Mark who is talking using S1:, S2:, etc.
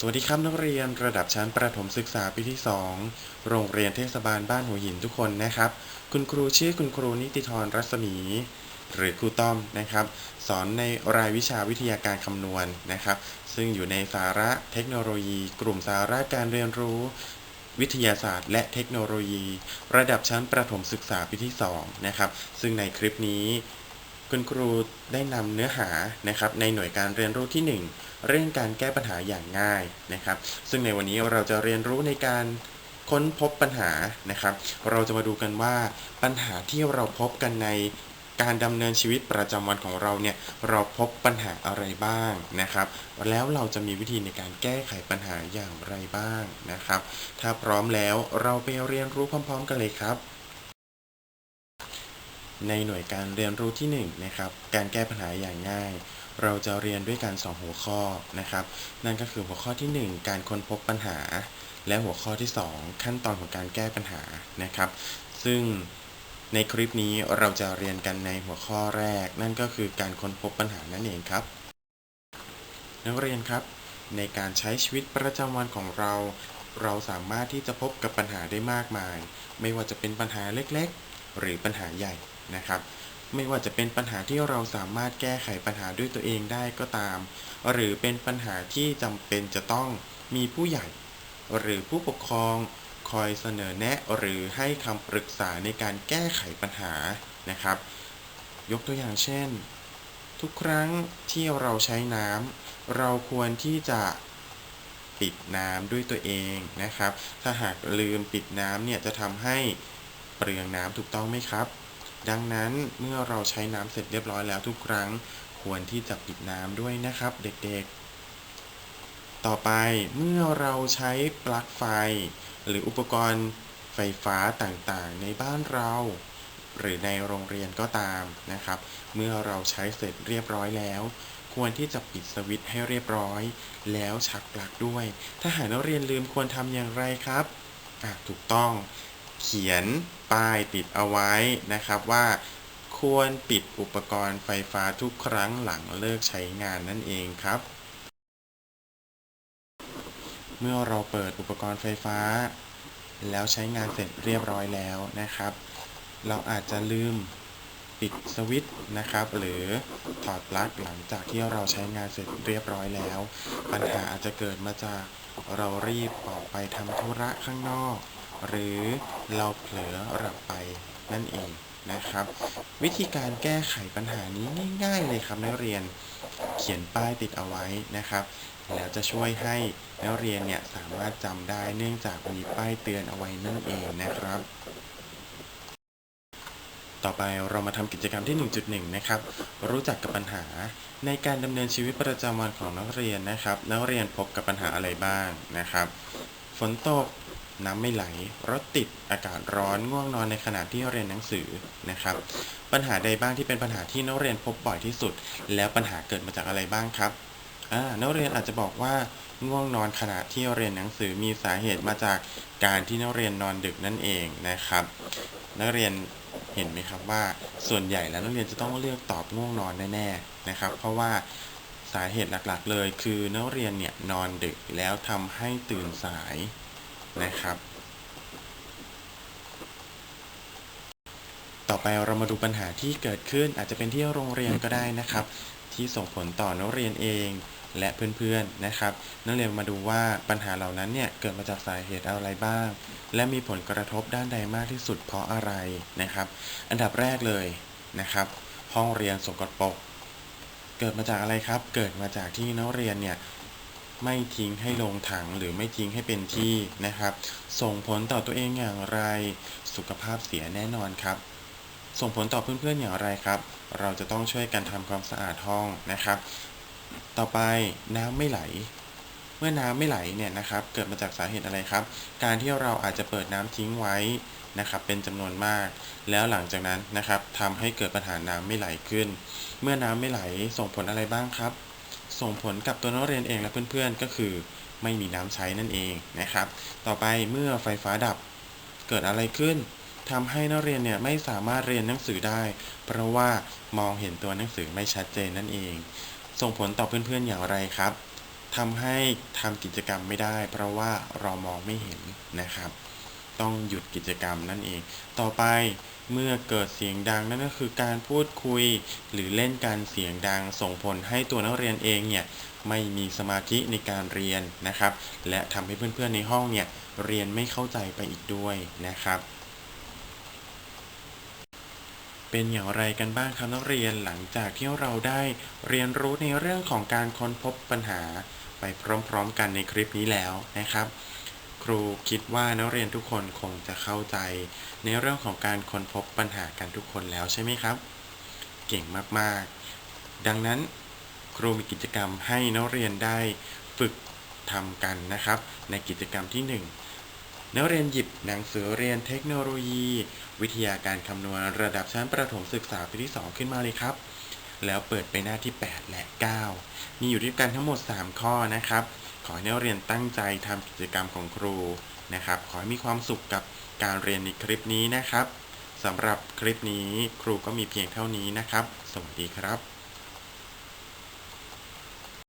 S1: สวัสดีครับนักเรียนระดับชั้นประถมศึกษาปีที่ 2 โรงเรียนเทศบาลบ้านหัวหินทุกคนนะครับ คุณครูชื่อคุณครูนิติธรรัศมี หรือครูต้อมนะครับ สอนในรายวิชาวิทยาการคำนวณนะครับ ซึ่งอยู่ในสาระเทคโนโลยี กลุ่มสาระการเรียนรู้ วิทยาศาสตร์ และเทคโนโลยี ระดับชั้นประถมศึกษาปีที่2นะครับซึ่งในคลิปนี้ คุณครูได้นำเนื้อหานะครับในหน่วยการเรียนรู้ที่ 1 เรื่องการแก้ปัญหาอย่างง่ายนะครับ ซึ่งในวันนี้เราจะเรียนรู้ในการค้นพบปัญหานะครับ เราจะมาดูกันว่าปัญหาที่เราพบกันในการดำเนินชีวิตประจำวันของเราเนี่ยเราพบปัญหาอะไรบ้างนะครับ แล้วเราจะมีวิธีในการแก้ไขปัญหาอย่างไรบ้างนะครับ ถ้าพร้อมแล้วเราไปเรียนรู้พร้อม ๆ กันเลยครับ ในหน่วยการเรียนรู้ที่1นะครับการแก้ปัญหาอย่างง่าย เราจะเรียนด้วยกัน 2 หัวข้อนะครับ นั่นก็คือหัวข้อที่ 1 การค้นพบปัญหา และหัวข้อที่ 2 ขั้นตอนของการแก้ปัญหานะครับ ซึ่งในคลิปนี้เราจะเรียนกันในหัวข้อแรก นั่นก็คือการค้นพบปัญหานั่นเองครับ นักเรียนครับ ในการใช้ชีวิตประจำวันของเรา เราสามารถที่จะพบกับปัญหาได้มากมาย ไม่ว่าจะเป็นปัญหาเล็ก หรือปัญหาใหญ่นะครับ ไม่ว่าจะเป็นปัญหาที่เราสามารถแก้ไขปัญหาด้วยตัวเองได้ก็ตาม หรือเป็นปัญหาที่จำเป็นจะต้องมีผู้ใหญ่ หรือผู้ปกครองคอยเสนอแนะหรือให้คำปรึกษาในการแก้ไขปัญหานะครับ ยกตัวอย่างเช่น ทุกครั้งที่เราใช้น้ำเราควรที่จะปิดน้ำด้วยตัวเองนะครับ ถ้าหากลืมปิดน้ำเนี่ยจะทำให้ เปลืองน้ำถูกต้องไหมครับ ดังนั้นเมื่อเราใช้น้ำเสร็จเรียบร้อยแล้วทุกครั้ง ควรที่จะปิดน้ำด้วยนะครับ เด็กๆ ต่อไปเมื่อเราใช้ปลั๊กไฟ หรืออุปกรณ์ไฟฟ้าต่างๆ ในบ้านเรา หรือในโรงเรียนก็ตามนะครับ เมื่อเราใช้เสร็จเรียบร้อยแล้วควรที่จะปิดสวิตช์ให้เรียบร้อย แล้วชักปลั๊กด้วย ถ้าหากนักเรียนลืมควรทำอย่างไรครับ ถูกต้อง ขียนป้ายติดเอาไว้นะครับว่าควรปิดอุปกรณ์ไฟฟ้าทุกครั้งหลังเลิกใช้งานนั่นเองครับ เมื่อเราเปิดอุปกรณ์ไฟฟ้า แล้วใช้งานเสร็จเรียบร้อยแล้วนะครับ เราอาจจะลืมปิดสวิตช์นะครับ หรือถอดปลั๊กหลังจากที่เราใช้งานเสร็จเรียบร้อยแล้ว ปัญหาอาจจะเกิดมาจากเรารีบออกไปทำธุระข้างนอก หรือเราเผลอหลับไปนั่นเองนะครับ วิธีการแก้ไขปัญหานี้ง่ายๆเลยครับนักเรียนเขียนป้ายติดเอาไว้นะครับ แล้วจะช่วยให้นักเรียนเนี่ยสามารถจำได้เนื่องจากมีป้ายเตือนเอาไว้นั่นเองนะครับ ต่อไปเรามาทำกิจกรรมที่ 1.1 นะครับ รู้จักกับปัญหาในการดำเนินชีวิตประจำวันของนักเรียนนะครับ นักเรียนพบกับปัญหาอะไรบ้างนะครับ ฝนตก น้ำไม่ไหล รถติด อากาศร้อน ง่วงนอนในขณะที่เรียนหนังสือนะครับ ปัญหาใดบ้างที่เป็นปัญหาที่นักเรียนพบบ่อยที่สุด แล้วปัญหาเกิดมาจากอะไรบ้างครับอ่านักเรียนอาจจะบอกว่าง่วงนอนขณะที่เรียนหนังสือมีสาเหตุมาจากการที่นักเรียนนอนดึกนั่นเองนะครับ นักเรียนเห็นไหมครับว่าส่วนใหญ่แล้วนักเรียนจะต้องเลือกตอบง่วงนอนแน่ๆนะครับ เพราะว่าสาเหตุหลักๆเลยคือนักเรียนเนี่ยนอนดึกแล้วทำให้ตื่นสาย นะครับ ต่อไปเรามาดูปัญหาที่เกิดขึ้นอาจจะเป็นที่โรงเรียนก็ได้นะครับ ที่ส่งผลต่อนักเรียนเองและเพื่อนๆนะครับ นักเรียนมาดูว่าปัญหาเหล่านั้นเนี่ยเกิดมาจากสาเหตุอะไรบ้าง และมีผลกระทบด้านใดมากที่สุดเพราะอะไรนะครับ อันดับแรกเลยนะครับ ห้องเรียนสกปรกเกิดมาจากอะไรครับ เกิดมาจากที่นักเรียนเนี่ย ไม่ทิ้งให้ลงถังหรือไม่ทิ้งให้เป็นที่นะครับ ส่งผลต่อตัวเองอย่างไร สุขภาพเสียแน่นอนครับ ส่งผลต่อเพื่อนๆอย่างไรครับ เราจะต้องช่วยกันทำความสะอาดห้องนะครับ ต่อไปน้ำไม่ไหลเมื่อน้ำไม่ไหลเนี่ยนะครับ เกิดมาจากสาเหตุอะไรครับ การที่เราอาจจะเปิดน้ำทิ้งไว้นะครับ เป็นจำนวนมาก แล้วหลังจากนั้นนะครับทำให้เกิดปัญหาน้ำไม่ไหลขึ้น เมื่อน้ำไม่ไหลส่งผลอะไรบ้างครับ ส่งผลกับตัวนักเรียนเองและเพื่อนๆ ก็คือ ไม่มีน้ำใช้นั่นเองนะครับ ต่อไปเมื่อไฟฟ้าดับเกิดอะไรขึ้นทำให้นักเรียนเนี่ยไม่สามารถเรียนหนังสือได้ เพราะว่ามองเห็นตัวหนังสือไม่ชัดเจนนั่นเอง ส่งผลต่อเพื่อนๆอย่างไรครับทำให้ทำกิจกรรมไม่ได้ เพราะว่าเรามองไม่เห็นนะครับ ต้องหยุดกิจกรรมนั่นเอง ต่อไปเมื่อเกิดเสียงดังนั่นก็คือการพูดคุย หรือเล่นการเสียงดังส่งผลให้ตัวนักเรียนเองเนี่ยไม่มีสมาธิในการเรียนนะครับ และทำให้เพื่อนๆในห้องเนี่ยเรียนไม่เข้าใจไปอีกด้วยนะครับเป็นอย่างไรกันบ้างครับนักเรียนหลังจากที่เราได้เรียนรู้ในเรื่องของการค้นพบปัญหาไปพร้อมๆกันในคลิปนี้แล้วนะครับ ครูคิดว่านักเรียนทุกคนคงจะเข้าใจ ในเรื่องของการค้นพบปัญหากันทุกคนแล้วใช่ไหมครับ เก่งมากๆ ดังนั้นครูมีกิจกรรมให้นักเรียนได้ฝึกทำกันนะครับ ในกิจกรรมที่ 1 นักเรียนหยิบหนังสือเรียนเทคโนโลยี วิทยาการคำนวณระดับชั้นประถมศึกษาปีที่ 2 ขึ้นมาเลยครับ แล้วเปิดไปหน้าที่ 8 และ 9 มีอยู่ด้วยกันทั้งหมด 3 ข้อนะครับ ขอให้นักเรียนตั้งใจทำกิจกรรมของครูนะครับ ขอให้มีความสุขกับการเรียนในคลิปนี้นะครับสำหรับคลิปนี้ครูก็มีเพียงเท่านี้นะครับ สวัสดีครับ